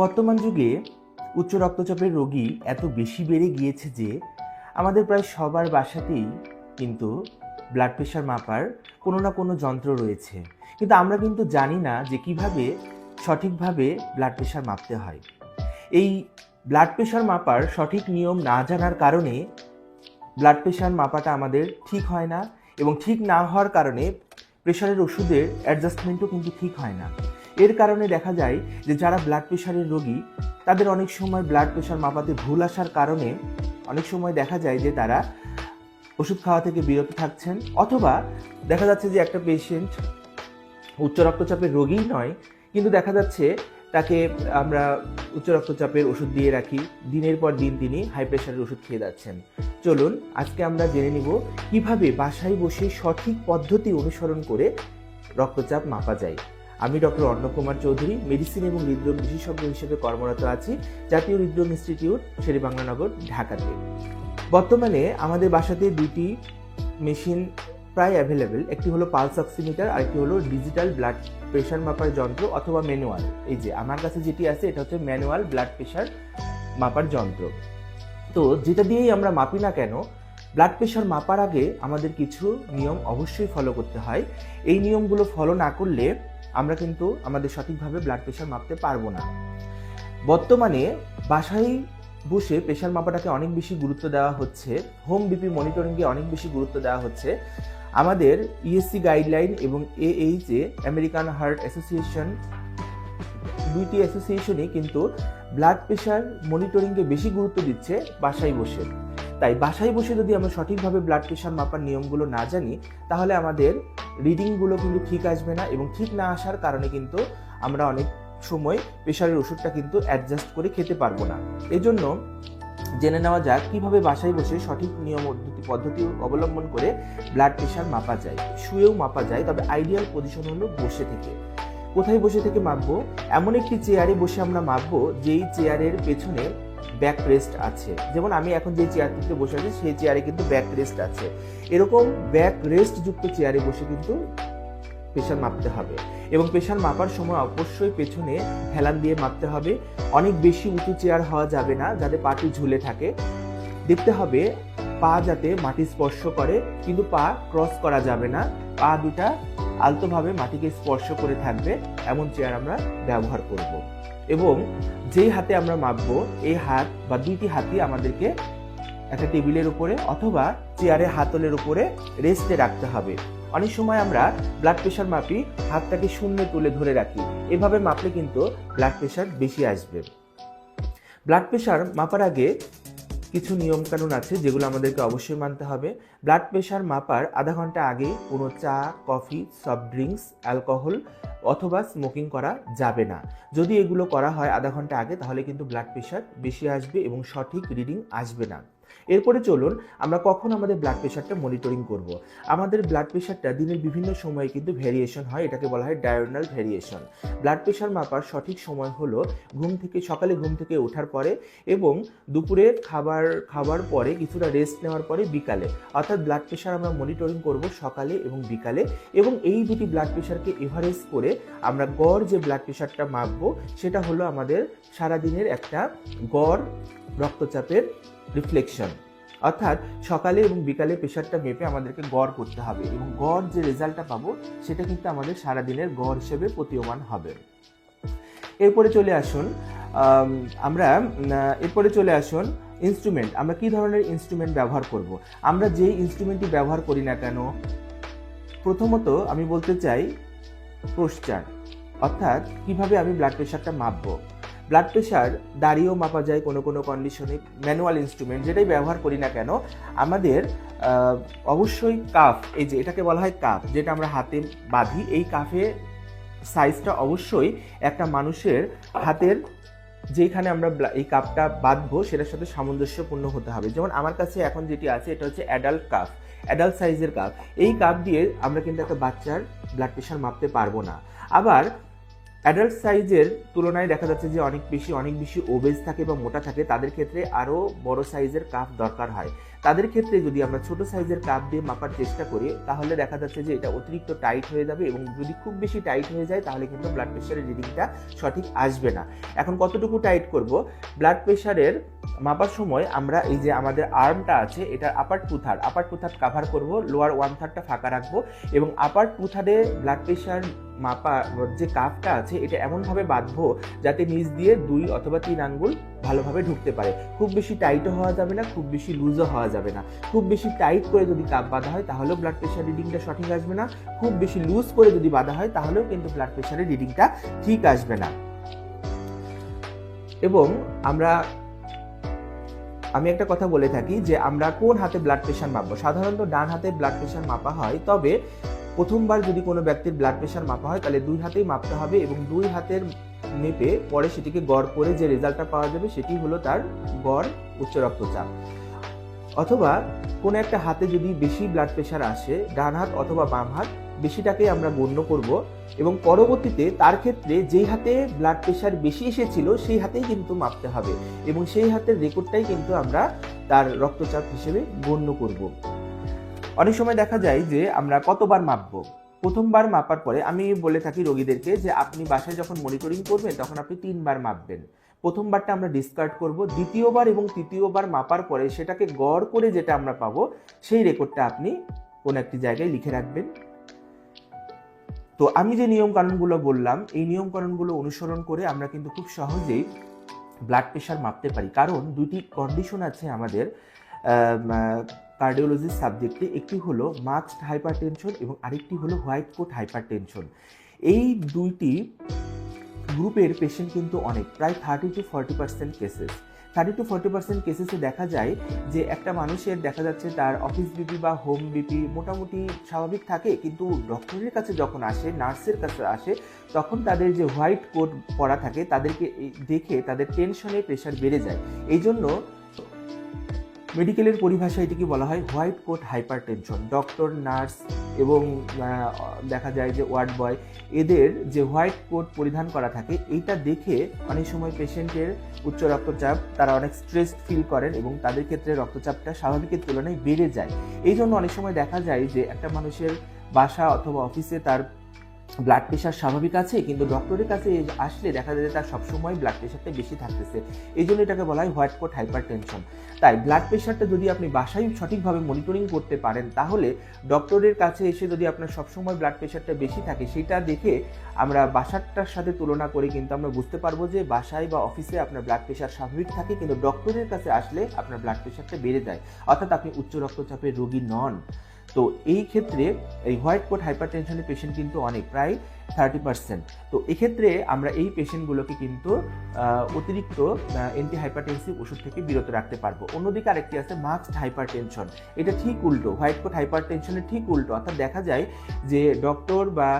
বর্তমান যুগে উচ্চ রক্তচাপের রোগী এত বেশি বেড়ে গিয়েছে যে আমাদের প্রায় সবার বাসাতেই কিন্তু ব্লাড প্রেশার মাপার কোনো না কোনো যন্ত্র রয়েছে। কিন্তু আমরা কিন্তু জানি না যে কীভাবে সঠিকভাবে ব্লাড প্রেশার মাপতে হয়। এই ব্লাড প্রেশার মাপার সঠিক নিয়ম না জানার কারণে ব্লাড প্রেশার মাপাটা আমাদের ঠিক হয় না এবং ঠিক না হওয়ার কারণে প্রেশারের ওষুধের অ্যাডজাস্টমেন্টও কিন্তু ঠিক হয় না। এর কারণে দেখা যায় যে যারা ব্লাড প্রেশারের রোগী, তাদের অনেক সময় ব্লাড প্রেশার মাপাতে ভুল আসার কারণে অনেক সময় দেখা যায় যে তারা ওষুধ খাওয়া থেকে বিরত থাকছেন অথবা দেখা যাচ্ছে যে একটা পেশেন্ট উচ্চ রক্তচাপের রোগীই নয়, কিন্তু দেখা যাচ্ছে তাকে আমরা উচ্চ রক্তচাপের ওষুধ দিয়ে রাখি, দিনের পর দিন তিনি হাই প্রেশারের ওষুধ খেয়ে যাচ্ছেন। চলুন, আজকে আমরা জেনে নিব কীভাবে বাসায় বসে সঠিক পদ্ধতি অনুসরণ করে রক্তচাপ মাপা যায়। আমি ডক্টর অর্ণকুমার চৌধুরী মেডিসিন এবং হৃদরোগ বিশেষজ্ঞ হিসেবে কর্মরত আছি, জাতীয় হৃদরোগ ইনস্টিটিউট শেরেবাংলানগর, ঢাকাতে। বর্তমানে আমাদের বাসাতে দুটি মেশিন প্রায় অ্যাভেলেবেল একটি হলো পালস অক্সিমিটার আর একটি হলো ডিজিটাল ব্লাড প্রেশার মাপার যন্ত্র অথবা ম্যানুয়াল এই যে, আমার কাছে যেটি আছে, এটা হচ্ছে ম্যানুয়াল ব্লাড প্রেশার মাপার যন্ত্র। তো যেটা দিয়েই আমরা মাপি না কেন ব্লাড প্রেশার মাপার আগে আমাদের কিছু নিয়ম অবশ্যই ফলো করতে হয়। এই নিয়মগুলো ফলো না করলে আমরা কিন্তু আমাদের সঠিকভাবে ব্লাড প্রেশার মাপতে পারব না। বর্তমানে বাসায় বসে প্রেশার মাপাটাকে অনেক বেশি গুরুত্ব দেওয়া হচ্ছে হোম বিপি মনিটরিংকে অনেক বেশি গুরুত্ব দেওয়া হচ্ছে। আমাদের ইএসসি গাইডলাইন এবং H A American heart association দুইটি অ্যাসোসিয়েশনই কিন্তু ব্লাড প্রেশার মনিটরিংকে বেশি গুরুত্ব দিচ্ছে বাসায় বসে। তাই বাসায় বসে যদি আমরা সঠিকভাবে ব্লাড প্রেশার মাপার নিয়মগুলো না জানি, তাহলে আমাদের রিডিংগুলো কিন্তু ঠিক আসবে না এবং ঠিক না আসার কারণে কিন্তু আমরা অনেক সময় প্রেশারের ওষুধটা কিন্তু অ্যাডজাস্ট করে খেতে পারব না। এজন্য জেনে নেওয়া যাক কীভাবে বাসায় বসে সঠিক নিয়ম পদ্ধতি পদ্ধতি অবলম্বন করে ব্লাড প্রেশার মাপা যায়। শুয়েও মাপা যায়, তবে আইডিয়াল পজিশন হলো বসে থেকে। কোথায় বসে থেকে মাপবো? এমন একটি চেয়ারে বসে আমরা মাপবো, যেই চেয়ারের পেছনে ব্যাক রেস্ট আছে। যেমন আমি এখন যে চেয়ারটিতে বসে আছি, সেই চেয়ারে কিন্তু ব্যাক রেস্ট আছে। এরকম ব্যাক রেস্ট যুক্ত চেয়ারে বসে কিন্তু প্রেশার মাপতে হবে। এবং প্রেশার মাপার সময় অবশ্যই পেছনে হেলান দিয়ে মাপতে হবে। অনেক বেশি উঁচু চেয়ার হওয়া যাবে না, যাতে পাটি ঝুলে থাকে। দেখতে হবে পা যাতে মাটি স্পর্শ করে, কিন্তু পা ক্রস করা যাবে না। পা দুটা আলতোভাবে মাটিকে স্পর্শ করে থাকবে, এমন চেয়ার আমরা ব্যবহার করব। এবং যেই হাতে আমরা মাপবো, এই হাত বা দুইটি হাতই আমাদেরকে একটা টেবিলের উপরে অথবা চেয়ারের হাতলের উপরে রেস্টে রাখতে হবে। অনেক সময় আমরা ব্লাড প্রেশার মাপি, হাতটাকে শূন্য তুলে ধরে রাখি। এভাবে মাপলে কিন্তু ব্লাড প্রেশার বেশি আসবে। ব্লাড প্রেশার মাপার আগে কিছু নিয়মকানুন আছে যেগুলো আমাদেরকে অবশ্যই মানতে হবে। ব্লাড প্রেশার মাপার আধা ঘণ্টা আগে কোনো চা, কফি সফট ড্রিঙ্কস অ্যালকোহল অথবা স্মোকিং করা যাবে না। যদি এগুলো করা হয় আধা ঘণ্টা আগে তাহলে কিন্তু ব্লাড প্রেশার বেশি আসবে এবং সঠিক রিডিং আসবে না। এরপরে চলুন আমরা কখন আমাদের ব্লাড প্রেশারটা মনিটরিং করব। আমাদের ব্লাড প্রেশারটা দিনের বিভিন্ন সময়ে কিন্তু ভ্যারিয়েশন হয়, এটাকে বলা হয় ডায়োনাল ভ্যারিয়েশন ব্লাড প্রেশার মাপার সঠিক সময় হলো ঘুম থেকে, সকালে ঘুম থেকে ওঠার পরে এবং দুপুরে খাবার খাবার পরে কিছুটা রেস্ট নেওয়ার পরে বিকালে অর্থাৎ ব্লাড প্রেশার আমরা মনিটরিং করব সকালে এবং বিকালে এবং এই দুটি ব্লাড প্রেশারকে এভারেজ করে আমরা গড় যে ব্লাড প্রেশারটা মাপবো, সেটা হলো আমাদের সারাদিনের একটা গড় রক্তচাপের রিফ্লেকশন অর্থাৎ সকালে এবং বিকালে প্রেশারটা মেপে আমাদেরকে গড় করতে হবে এবং গড় যে রেজাল্টটা পাবো, সেটা কিন্তু আমাদের সারাদিনের গড় হিসেবে প্রতীয়মান হবে। এরপরে চলে আসুন আমরা এরপরে চলে আসুন ইনস্ট্রুমেন্ট আমরা কি ধরনের ইনস্ট্রুমেন্ট ব্যবহার করব? আমরা যে ইনস্ট্রুমেন্টটি ব্যবহার করি না কেন, প্রথমত আমি বলতে চাই প্রশ্চার অর্থাৎ কীভাবে আমি ব্লাড প্রেশারটা মাপবো? ব্লাড প্রেশার দাঁড়িয়েও মাপা যায় কোনো কোনো কন্ডিশনে ম্যানুয়াল ইনস্ট্রুমেন্ট যেটাই ব্যবহার করি না কেন, আমাদের অবশ্যই কাফ এই যে এটাকে বলা হয় কাফ যেটা আমরা হাতে বাঁধি, এই কাফে সাইজটা অবশ্যই একটা মানুষের হাতের যেখানে আমরা এই কাপটা বাঁধবো, সেটার সাথে সামঞ্জস্যপূর্ণ হতে হবে। যেমন আমার কাছে এখন যেটি আছে, এটা হচ্ছে অ্যাডাল্ট কাপ অ্যাডাল্ট সাইজের কাপ এই কাপ দিয়ে আমরা কিন্তু একটা বাচ্চার ব্লাড প্রেশার মাপতে পারব না। আবার অ্যাডাল্ট সাইজের তুলনায় দেখা যাচ্ছে যে অনেক বেশি অনেক বেশি ওবেজ থাকে বা মোটা থাকে, তাদের ক্ষেত্রে আরও বড় সাইজের কাপ দরকার হয়। তাদের ক্ষেত্রে যদি আমরা ছোট সাইজের কাপ দিয়ে মাপার চেষ্টা করি, তাহলে দেখা যাচ্ছে যে এটা অতিরিক্ত টাইট হয়ে যাবে এবং যদি খুব বেশি টাইট হয়ে যায়, তাহলে কিন্তু ব্লাড প্রেশারের রিডিংটা সঠিক আসবে না। এখন কতটুকু টাইট করব? ব্লাড প্রেশারের মাপার সময় আমরা এই যে আমাদের আর্মটা আছে এটা upper two third upper two third cover করব লোয়ার ওয়ান থার্ডটা ফাঁকা রাখব এবং আপার টু থার্ডে ব্লাড প্রেশার মাপা, যে কাপটা আছে, এটা এমনভাবে বাঁধবো যাতে নিচ দিয়ে দুই অথবা তিন আঙ্গুল ভালোভাবে ঢুকতে পারে। খুব বেশি টাইটও হওয়া যাবে না, খুব বেশি লুজও হওয়া যাবে না। খুব বেশি টাইট করে যদি কাপ বাঁধা হয়, তাহলেও ব্লাড প্রেশার রিডিংটা সঠিক আসবে না। খুব বেশি লুজ করে যদি বাঁধা হয়, তাহলেও কিন্তু ব্লাড প্রেশারের রিডিংটা ঠিক আসবে না। এবং আমরা আমি একটা কথা বলে থাকি যে আমরা কোন হাতে ব্লাড প্রেশার মাপবো? সাধারণত ডান হাতে ব্লাড প্রেশার মাপা হয়, তবে প্রথমবার যদি কোনো ব্যক্তির ব্লাড প্রেশার মাপা হয়, তাহলে দুই হাতেই মাপতে হবে এবং দুই হাতের মেপে পরে সেটিকে গড় করে যে রেজাল্টটা পাওয়া যাবে সেটি হলো তার গড় উচ্চ রক্তচাপ। অথবা কোনো একটা হাতে যদি বেশি ব্লাড প্রেশার আসে, ডান হাত অথবা বাম হাত বেশিটাকে আমরা গণ্য করব এবং পরবর্তীতে তার ক্ষেত্রে যেই হাতে ব্লাড প্রেশার বেশি এসেছিল, সেই হাতেই কিন্তু মাপতে হবে এবং সেই হাতের রেকর্ডটাই কিন্তু আমরা তার রক্তচাপ হিসেবে গণ্য করব। অনেক সময় দেখা যায় যে আমরা কতবার মাপবো? প্রথমবার মাপার পরে আমি বলে থাকি রোগীদেরকে যে আপনি বাসায় যখন মনিটরিং করবেন, তখন আপনি তিনবার মাপবেন। প্রথমবারটা আমরা ডিসকার্ড করব, দ্বিতীয়বার এবং তৃতীয়বার মাপার পরে সেটাকে গড় করে যেটা আমরা পাবো, সেই রেকর্ডটা আপনি কোনো একটি জায়গায় লিখে রাখবেন। তো আমি যে নিয়ম কানুনগুলো বললাম, এই নিয়ম কানুনগুলো অনুসরণ করে আমরা কিন্তু খুব সহজেই ব্লাড প্রেশার মাপতে পারি। কারণ দুটি কন্ডিশন আছে আমাদের কার্ডিওলজির সাবজেক্টে একটি হলো মাস্কড হাইপারটেনশন এবং আরেকটি হলো হোয়াইট কোট হাইপার টেনশন এই দুইটি গ্রুপের পেশেন্ট কিন্তু অনেক, প্রায় thirty to forty percent cases thirty to forty percent কেসেসে দেখা যায় যে একটা মানুষের দেখা যাচ্ছে তার অফিস বিপি বা হোম বিপি মোটামুটি স্বাভাবিক থাকে, কিন্তু ডক্টরের কাছে যখন আসে নার্সের কাছে আসে, তখন তাদের যে হোয়াইট কোট পরা থাকে, তাদেরকে দেখে তাদের টেনশনে প্রেশার বেড়ে যায়। এই জন্য মেডিকেলের পরিভাষায় এটিকে বলা হয় white coat hypertension doctor, nurse এবং দেখা যায় যে ওয়ার্ড বয়, এদের যে হোয়াইট কোট পরিধান করা থাকে, এইটা দেখে অনেক সময় পেশেন্টের উচ্চ রক্তচাপ, তারা অনেক স্ট্রেস ফিল করেন এবং তাদের ক্ষেত্রে রক্তচাপটা স্বাভাবিকের তুলনায় বেড়ে যায়। এই জন্য অনেক সময় দেখা যায় যে একটা মানুষের বাসা অথবা অফিসে তার ব্লাড প্রেশার স্বাভাবিক আছে, কিন্তু ডক্টরের কাছে আসলে দেখা যায় তার সবসময় ব্লাড প্রেশারটা বেশি থাকতেছে। এই জন্য এটাকে বলা হয় হোয়াইট কোট হাইপার টেনশন তাই ব্লাড প্রেশারটা যদি আপনি বাসায় সঠিকভাবে মনিটরিং করতে পারেন, তাহলে ডক্টরের কাছে এসে যদি আপনার সবসময় ব্লাড প্রেশারটা বেশি থাকে, সেটা দেখে আমরা বাসারটার সাথে তুলনা করে কিন্তু আমরা বুঝতে পারব যে বাসায় বা অফিসে আপনার ব্লাড প্রেশার স্বাভাবিক থাকে, কিন্তু ডক্টরের কাছে আসলে আপনার ব্লাড প্রেশারটা বেড়ে যায়। অর্থাৎ আপনি উচ্চ রক্তচাপের রোগী নন। তো এই ক্ষেত্রে এই হোয়াইট কোট হাইপার টেনশনের পেশেন্ট কিন্তু অনেক প্রায় থার্টি পার্সেন্ট তো এক্ষেত্রে আমরা এই পেশেন্টগুলোকে কিন্তু অতিরিক্ত অ্যান্টি হাইপারটেনসিভ ওষুধ থেকে বিরত রাখতে পারব। অন্যদিকে আরেকটি আছে মাস্কড হাইপার টেনশন এটা ঠিক উল্টো হোয়াইট কোট হাইপার টেনশনের ঠিক উল্টো। অর্থাৎ দেখা যায় যে ডক্টর বা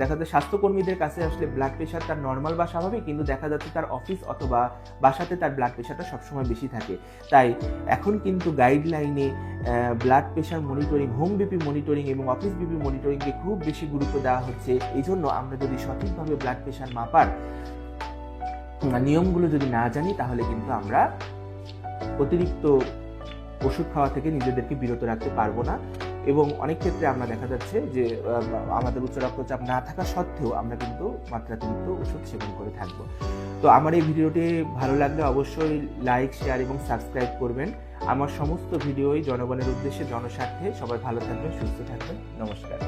দেখা যায় স্বাস্থ্যকর্মীদের কাছে আসলে ব্লাড প্রেশার তার নর্মাল বা স্বাভাবিক, কিন্তু দেখা যাচ্ছে তার অফিস অথবা বাসাতে তার ব্লাড প্রেশারটা সবসময় বেশি থাকে। তাই এখন কিন্তু গাইডলাইনে blood pressure monitoring home BP monitoring এবং অফিস বিপি মনিটরিংকে খুব বেশি গুরুত্ব দেওয়া হচ্ছে। এই জন্য আমরা যদি সঠিকভাবে ব্লাড প্রেশার মাপার নিয়মগুলো যদি না জানি, তাহলে কিন্তু আমরা অতিরিক্ত ওষুধ খাওয়া থেকে নিজেদেরকে বিরত রাখতে পারব না। এবং অনেক ক্ষেত্রে আমরা দেখা যাচ্ছে যে আমাদের উচ্চ রক্তচাপ না থাকা সত্ত্বেও আমরা কিন্তু মাত্রাতিরিক্ত ওষুধ সেবন করে থাকব। তো আমার এই ভিডিওটি ভালো লাগলে অবশ্যই লাইক শেয়ার এবং সাবস্ক্রাইব করবেন। আমার সমস্ত ভিডিওই জনগণের উদ্দেশ্যে, জনস্বার্থে। সবাই ভালো থাকবেন, সুস্থ থাকবেন। নমস্কার।